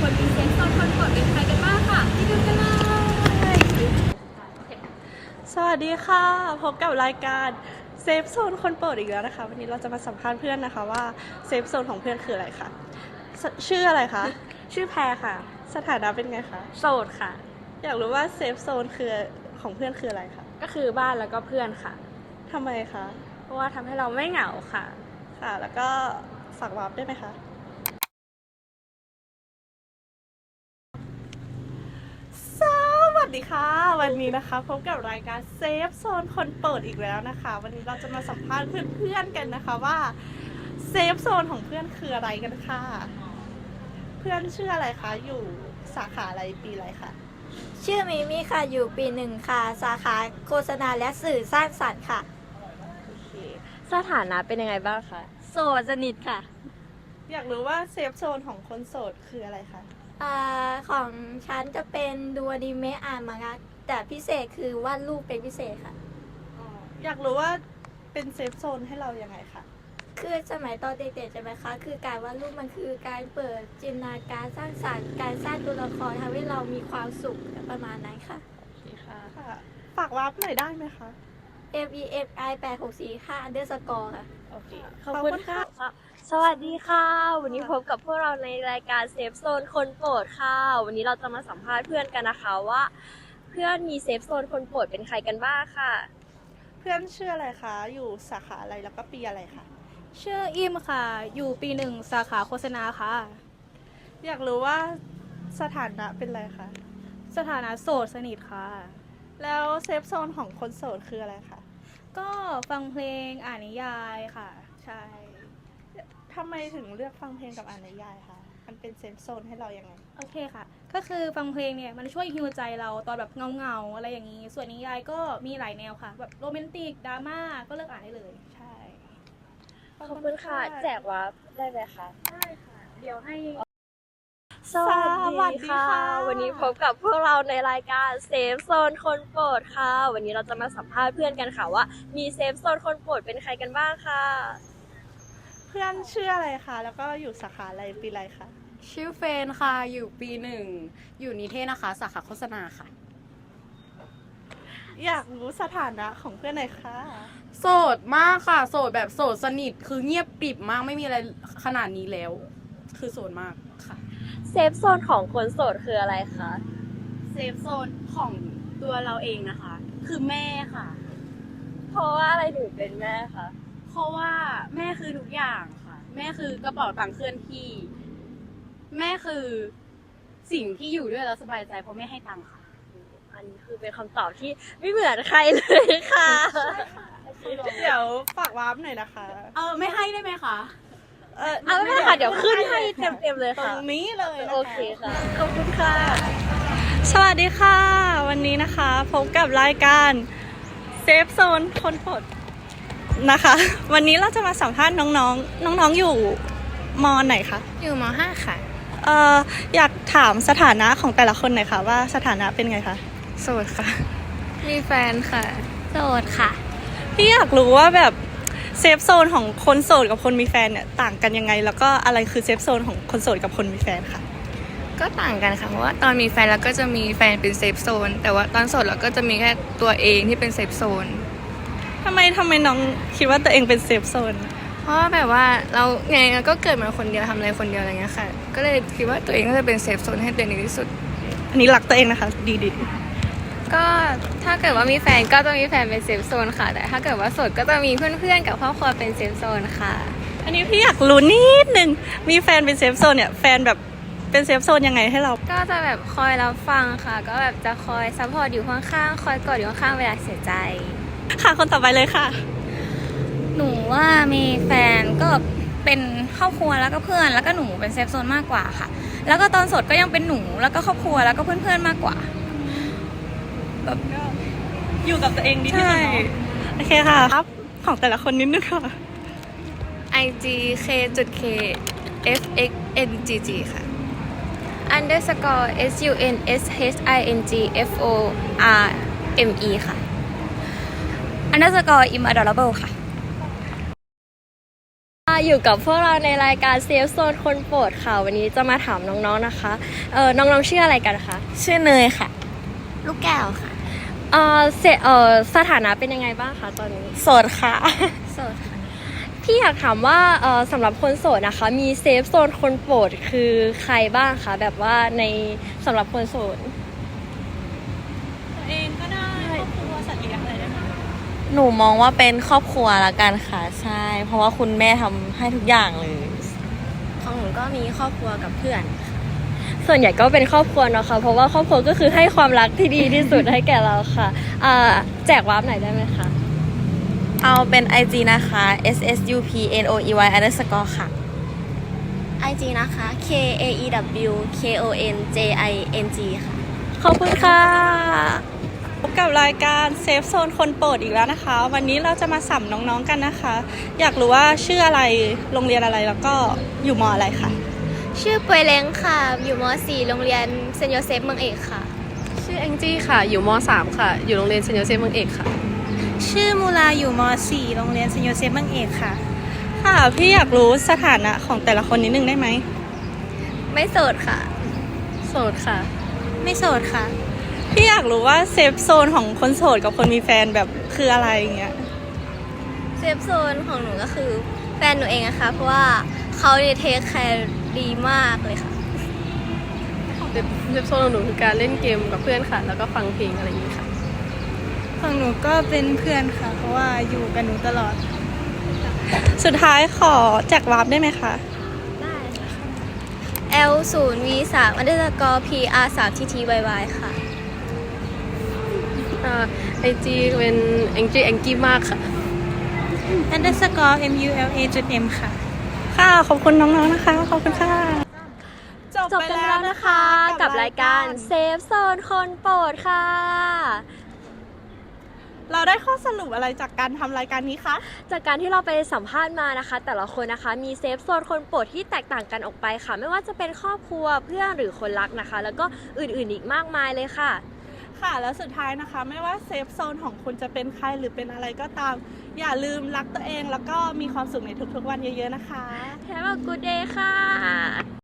คนมีเซนส์โซนคนโปรดเป็นใครกันบ้างค่ะไปดูกันเลยสวัสดีค่ะ พบกับรายการเซฟโซนคนโปรดอีกแล้วนะคะ วันนี้เราจะมาสัมภาษณ์เพื่อนนะคะว่าเซฟโซนของเพื่อนคืออะไรคะสชื่ออะไรคะ ชื่อแพรค่ะ สถานะเป็นไงคะโสดค่ะ อยากรู้ว่าเซฟโซนคือของเพื่อนคืออะไรคะก็คือบ้านแล้วก็เพื่อนค่ะ ทำไมคะ เพราะว่าทำให้เราไม่เหงาค่ะ ค่ะ แล้วก็ฝากวาร์ปได้ไหมคะสวั สดีค่ะ วันนี้นะคะพบกับรายการเซฟโซนคนโปรดอีกแล้วนะคะ วันนี้เราจะมาสัมภาษณ์เพื่อนๆกันนะคะว่าเซฟโซนของเพื่อนคืออะไรกันค่ะ เพื่อนชื่ออะไรคะอยู่สาขาอะไรปีอะไรคะชื่อมิมี่ค่ะอยู่ปีหนึ่งค่ะ สาขาโฆษณาและสื่อสร้างสรรค์ค่ะโอเคสถานะเป็นยังไงบ้างคะ โสดสนิทค่ะ อยากรู้ว่าเซฟโซนของคนโสดคืออะไรคะ อ่าของฉันจะเป็นดูอนิเมะอ่านมังงะแต่พิเศษคือวาดรูปเป็นพิเศษค่ะ อยากรู้ว่าเป็นเซฟโซนให้เรายังไงคะคือสมัยตอนเด็กๆใช่ไหมคะ คือการวาดรูปมันคือการเปิดจินตนาการสร้างสรรค์การสร้างตัวละครทำให้เรามีความสุขประมาณนั้นค่ะค่ะ ฝากวาร์ปหน่อยได้ไหมคะ F E F I 8 6 4 5 underscore ค่ะ โอเค ขอบคุณค่ะ สวัสดีค่ะ วันนี้พบกับพวกเราในรายการเซฟโซนคนโปรดค่ะ วันนี้เราจะมาสัมภาษณ์เพื่อนกันนะคะว่า เพื่อนมีเซฟโซนคนโปรดเป็นใครกันบ้างค่ะ เพื่อนชื่ออะไรคะ อยู่สาขาอะไรแล้วก็ปีอะไรคะชื่ออิมค่ะ อยู่ปีหนึ่งสาขาโฆษณาค่ะ อยากรู้ว่าสถานะเป็นอะไรคะ สถานะโสดสนิทค่ะ แล้วเซฟโซนของคนโสดคืออะไรคะ ก็ฟังเพลงอ่านนิยายค่ะ ใช่ ทำไมถึงเลือกฟังเพลงกับอ่านนิยายคะ มันเป็นเซฟโซนให้เรายังไง โอเคค่ะ ก็คือฟังเพลงเนี่ยมันช่วยฮิวใจเราตอนแบบเงาๆอะไรอย่างนี้ ส่วนนิยายก็มีหลายแนวค่ะ แบบโรแมนติกดราม่าก็เลือกอ่านได้เลย ใช่ ขอบคุณค่ะ แจกวับได้ไหมคะ ได้ค่ะ เดี๋ยวให้ สวัสดีค่ะวันนี้พบกับพวกเราในรายการเซฟโซนคนโปรดค่ะ วันนี้เราจะมาสัมภาษณ์เพื่อนกันค่ะว่า มีเซฟโซนคนโปรดเป็นใครกันบ้างค่ะ เพื่อนชื่ออะไรคะ แล้วก็อยู่สาขาอะไรปีอะไรคะ ชื่อเฟนค่ะ อยู่ปีหนึ่ง อยู่นิเทศนะคะ สาขาโฆษณาค่ะ อยากรู้สถานะของเพื่อนหน่อยค่ะ โสดมากค่ะ โสดแบบโสดสนิท คือเงียบกริบมาก ไม่มีอะไรขนาดนี้แล้ว คือโสดมากค่ะ เซฟโซนของคนโสดคืออะไรคะ เซฟโซนของตัวเราเองนะคะ คือแม่ค่ะ เพราะว่าอะไรถึงเป็นแม่คะ เพราะว่าแม่คือทุกอย่างค่ะ แม่คือกระเป๋าตังค์เคลื่อนที่ แม่คือสิ่งที่อยู่ด้วยแล้วสบายใจเพราะแม่ให้ตังค์ค่ะอันนี้คือเป็นคำตอบที่ไม่เหมือนใครเลยค่ะ เดี๋ยวฝากวาร์ปหน่อยนะคะ เออไม่ให้ได้ไหมคะ เออเอาไม่เป็นไรค่ะ เดี๋ยวขึ้นให้เต็มๆเลยตรค่ะ งนี้เลยนะคะ โอเคค่ะ ขอบคุณค่ะ สวัสดีค่ะ วันนี้นะคะพบกับรายการเซฟโซนคนโปรด นะคะ วันนี้เราจะมาสัมภาษณ์น้องๆ น้องๆอยู่มอไหนคะ อยู่ม .5 ค่ะ เอ่ออยากถามสถานะของแต่ละคนหน่อยค่ะ ว่าสถานะเป็นไงคะ โสดค่ะ มีแฟนค่ะ โสดค่ะ พี่อยากรู้ว่าแบบเซฟโซนของคนโสดกับคนมีแฟนเนี่ยต่างกันยังไง แล้วก็อะไรคือเซฟโซนของคนโสดกับคนมีแฟนค่ะ ก็ต่างกันค่ะเพราะว่าตอนมีแฟนเราก็จะมีแฟนเป็นเซฟโซนแต่ว่าตอนโสดเราก็จะมีแค่ตัวเองที่เป็นเซฟโซนทำไมทำไมน้องคิดว่าตัวเองเป็นเซฟโซน เพราะว่าแบบว่าเราไงเราก็เกิดมาคนเดียวทำอะไรคนเดียวอะไรเงี้ยค่ะ ก็เลยคิดว่าตัวเองก็จะเป็นเซฟโซนให้ตัวเองดีที่สุด อันนี้รักตัวเองนะคะ ดีดีก็ถ้าเกิดว่ามีแฟนก็ต้องมีแฟนเป็นเซฟโซนค่ะ แต่ถ้าเกิดว่าโสดก็จะมีเพื่อนๆกับครอบครัวเป็นเซฟโซนค่ะ อันนี้พี่อยากรู้นิดนึง มีแฟนเป็นเซฟโซนเนี่ย แฟนแบบเป็นเซฟโซนยังไงให้เรา ก็จะแบบคอยรับฟังค่ะ ก็แบบจะคอยซัพพอร์ตอยู่ข้างๆคอยกอดอยู่ข้างๆเวลาเสียใจ ค่ะคนต่อไปเลยค่ะ หนูว่ามีแฟนก็เป็นครอบครัวแล้วก็เพื่อนแล้วก็หนูเป็นเซฟโซนมากกว่าค่ะ แล้วก็ตอนสดก็ยังเป็นหนูแล้วก็ครอบครัวแล้วก็เพื่อนๆมากกว่าอยู่กับตัวเองดีที่สุดเนอะโอเคค่ะครับ ของแต่ละคนนิดนึงค่ะ IG K จุด K F X N G G ค่ะ underscore S U N S H I N G F O R M E ค่ะ อันดับสกอร์อิมอดอร์เบิลค่ะ อยู่กับพวกเราในรายการเซฟโซนคนโปรดค่ะ วันนี้จะมาถามน้องๆนะคะเออน้องๆชื่ออะไรกันคะชื่อเนยค่ะ ลูกแก้วค่ะ เออเสเออสถานะเป็นยังไงบ้างคะตอนนี้โสดค่ะ โสดค่ะพี่อยากถามว่าเออสำหรับคนโสดนะคะ มีเซฟโซนคนโปรดคือใครบ้างคะแบบว่าในสำหรับคนโสด ตัวเองก็ได้ครอบครัวสัตว์เลี้ยงอะไรได้ไหม หนูมองว่าเป็นครอบครัวละกันค่ะใช่ เพราะว่าคุณแม่ทำให้ทุกอย่างเลย ของหนูก็มีครอบครัวกับเพื่อนส่วนใหญ่ก็เป็นครอบครัวเนาะค่ะเพราะว่าครอบครัวก็คือให้ความรักที่ดีที่สุดให้แก่เราค่ะอ่าแจกวาร์ปหน่อยได้ไหมคะ เอาเป็น IG นะคะ s s u p n o e y underscore ค่ะ IG นะคะ K A E W K O N J I N G ค่ะ ขอบคุณค่ะ พบกับรายการเซฟโซนคนโปรดอีกแล้วนะคะ วันนี้เราจะมาสัมน้องๆกันนะคะ อยากรู้ว่าชื่ออะไรโรงเรียนอะไรแล้วก็อยู่มออะไรคะชื่อปวยเล้งค่ะ อยู่ม .4 โรงเรียนเซนโยเซฟเมืองเอกค่ะ ชื่อแองจี้ค่ะ อยู่ม .3 ค่ะ อยู่โรงเรียนเซนต์โยเซฟเมืองเอกค่ะ ชื่อมูลาอยู่ม .4 โรงเรียนเซนโยเซฟเมืองเอกค่ะ ค่ะพี่อยากรู้สถานะของแต่ละคนนิดนึงได้ไหมไม่โสดค่ะ โสดค่ะ ไม่โสดค่ะ พี่อยากรู้ว่าเซฟโซนของคนโสดกับคนมีแฟนแบบคืออะไรอย่างเงี้ย เซฟโซนของหนูก็คือแฟนหนูเองอะค่ะเพราะว่าเขาเนี่ยเทคแคร์ดีมากเลยค่ะเว็บโซนของหนูคือการเล่นเกมกับเพื่อนค่ะ แล้วก็ฟังเพลงอะไรอย่างนี้ค่ะ ของหนูก็เป็นเพื่อนค่ะ เพราะว่าอยู่กับหนูตลอด สุดท้ายขอแจกวาร์ปได้ไหมคะ ได้ค่ะ L 0 V 3 underscore P R 3 T T Y Y ค่ะ ไอจีเป็นแองจี้แองกี้มากค่ะ underscore M U L A จุด M ค่ะ ค่ะขอบคุณน้องๆนะคะ ขอบคุณค่ะ จบไปแล้วนะคะ กับรายการเซฟโซนคนโปรดค่ะ เราได้ข้อสรุปอะไรจากการทำรายการนี้คะ จากการที่เราไปสัมภาษณ์มานะคะ แต่ละคนนะคะมีเซฟโซนคนโปรดที่แตกต่างกันออกไปค่ะ ไม่ว่าจะเป็นครอบครัวเพื่อนหรือคนรักนะคะ แล้วก็อื่นๆอีกมากมายเลยค่ะ ค่ะ แล้วสุดท้ายนะคะ ไม่ว่าเซฟโซนของคุณจะเป็นใครหรือเป็นอะไรก็ตาม อย่าลืมรักตัวเองแล้วก็มีความสุขในทุกๆวันเยอะๆนะคะ แฮปปี้กูเดย์ค่ะ